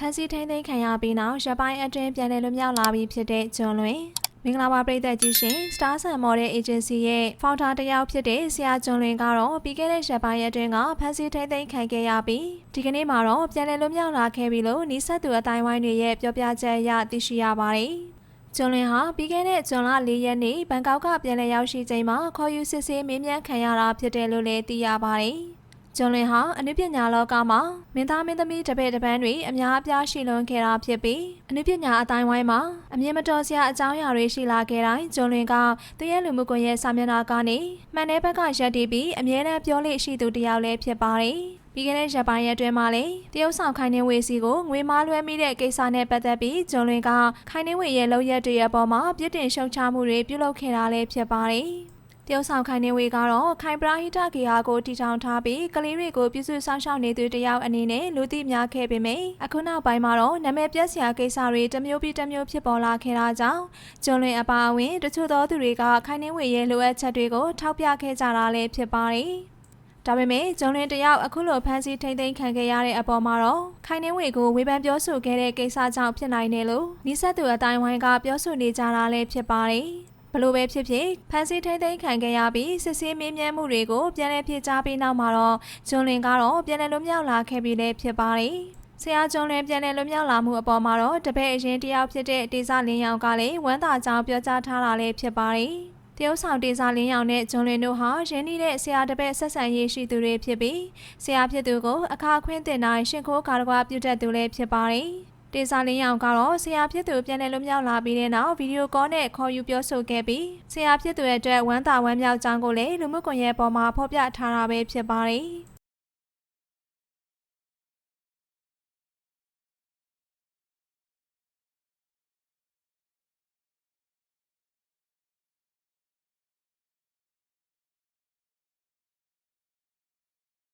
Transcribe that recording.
ဖမ်းဆီးထိန်းသိမ်းခံရပြီးနောက်ရပိုင်းအတွင်းပြန်လည်လွတ်မြောက်လာပြီးဖြစ်တဲ့ဂျွန်လွင်မင်္ဂလာပါပရိသတ်ကြီးရှင် Star Sun Model Agency ရဲ့ founder တစ်ယောက်ဖြစ်တဲ့ဆရာဂျွန်လွင်ကတော့ပြီးခဲ့တဲ့ရက်ပိုင်းအတွင်းကဖမ်းဆီးထိန်းသိမ်းခံခဲ့ရပြီးဒီကနေ့မှာတော့ပြန်လည်လွတ်မြောက်လာခဲ့ပြီလို့နီးစပ်သူအတိုင်းဝိုင်းတွေရဲ့ပြောပြချက်အရသိရှိရပါတယ်။ဂျွန်လင်ဟာပြီးခဲ့တဲ့ဇွန်လ၄ရက်နေ့ဘန်ကောက်ကပြန်လည်ရောက်ရှိချိန်မှာခေါ်ယူစစ်ဆေးမေးမြန်းခံရတာဖြစ်တယ်လို့လည်းသိရပါတယ်။ ဂျွန်လင်ဟာအနုပညာလောကမှာမင်းသားမင်းသမီးတပည့်တပန်းတွေအများအပြားရှိလွန်ခဲ့တာဖြစ်ပြီးအနုပညာအတိုင်းဝိုင်းမှာအမြင်မတော်စရာအကြောင်းအရာတွေရှိလာခဲ့တိုင်းဂျွန်လင်ကသူရဲ့လူမှုကွန်ရက်စာမျက်နှာကနေမှန်တဲ့ဘက်ကရက်တည်ပြီးအမြဲတမ်းပြောလို့ရှိသူတစ်ယောက်လည်းဖြစ်ပါတယ်။ပြီးခဲ့တဲ့ရက်ပိုင်းရက်အတွင်းမှာလေတရုတ်ဆောင်ခိုင်နေဝေစီကိုငွေမားလွှဲမိတဲ့ကိစ္စနဲ့ပတ်သက်ပြီးဂျွန်လွင်ကခိုင်နေဝေရဲ့လောက်ရက်တွေရဲ့ပေါ်မှာပြစ်တင်ရှုံချမှုတွေပြုလုပ်ခဲ့တာလည်းဖြစ်ပါတယ်။ တရုတ်ဆောင်ခိုင်နေဝေကတော့ခိုင်ပရာဟိတဂေဟာကိုတည်ထောင်ထားပြီးကလေးတွေကိုပြုစုစောင့်ရှောက်နေသူတယောက်အနေနဲ့လူသိများခဲ့ပေမယ့်အခုနောက်ပိုင်းမှာတော့နာမည်ပြက်စရာကိစ္စတွေတစ်မျိုးပြီးတစ်မျိုးဖြစ်ပေါ်လာခဲ့တာကြောင့်ကျွန်းလွင်အပါအဝင်တချို့သောသူတွေကခိုင်နေဝေရဲ့လိုအပ်ချက်တွေကိုထောက်ပြခဲ့ကြတာလည်းဖြစ်ပါတယ်။ဒါပေမဲ့ဂျုံလင်တယောက်အခုလိုဖမ်းဆီးထိန်သိမ်းခံခဲ့ရတဲ့အပေါ်မှာတော့ခိုင်နှင်းဝေကိုဝေဖန်ပြောဆိုခဲ့တဲ့ကိစ္စကြောင့်ဖြစ်နိုင်တယ်လို့နီးစပ်သူအတိုင်းဝိုင်းကပြောဆိုနေကြတာလည်းဖြစ်ပါတယ်။ဘ လို့ပဲဖြစ်ဖြစ်ဖမ်းဆီးထိန်းသိမ်းခံခဲ့ရပြီးစစ်ဆေးမေးမြန်းမှုတွေကိုပြန်လည်ဖြေကြားပြီးနောက်မှာတော့ဂျွန်လင်ကတော့ပြန်လည်လွတ်မြောက်လာခဲ့ပြီလည်းဖြစ်ပါတယ်။ဆရာကျွန်းလည်းပြန်လည်လွတ်မြောက်လာမှုအပေါ်မှာတော့တပည့်အရင်တယောက်ဖြစ်တဲ့ဒေဇလင်းရောင်ကလည်းဝမ်းသာကြောင်းပြောကြားထားတာလည်းဖြစ်ပါတယ်။တရုတ်ဆောင်ဒေဇလင်းရောင်နဲ့ဂျွန်လင်တို့ဟာရင်းနှီးတဲ့ဆရာတပည့်ဆက်ဆံရေးရှိသူတွေဖြစ်ပြီးဆရာဖြစ်သူကိုအခါခွင့်တင်တိုင်းရှင်ခိုးကာရကွာပြုတတ်သူလည်းဖြစ်ပါတယ်။ တေစာလင်းရောင်ကတော့ဆရာဖြစ်သူပြန်လည်လွတ်မြောက်လာပြီးတဲ့နောက်ဗီဒီယိုကောနဲ့ခေါ်ယူပြောဆိုခဲ့ပြီးဆရာဖြစ်သူရဲ့အတွက်ဝမ်းသာဝမ်းမြောက်ကြောင်းကိုလည်းလူမှုကွန်ရက်ပေါ်မှာဖော်ပြထားတာပဲဖြစ်ပါတယ်။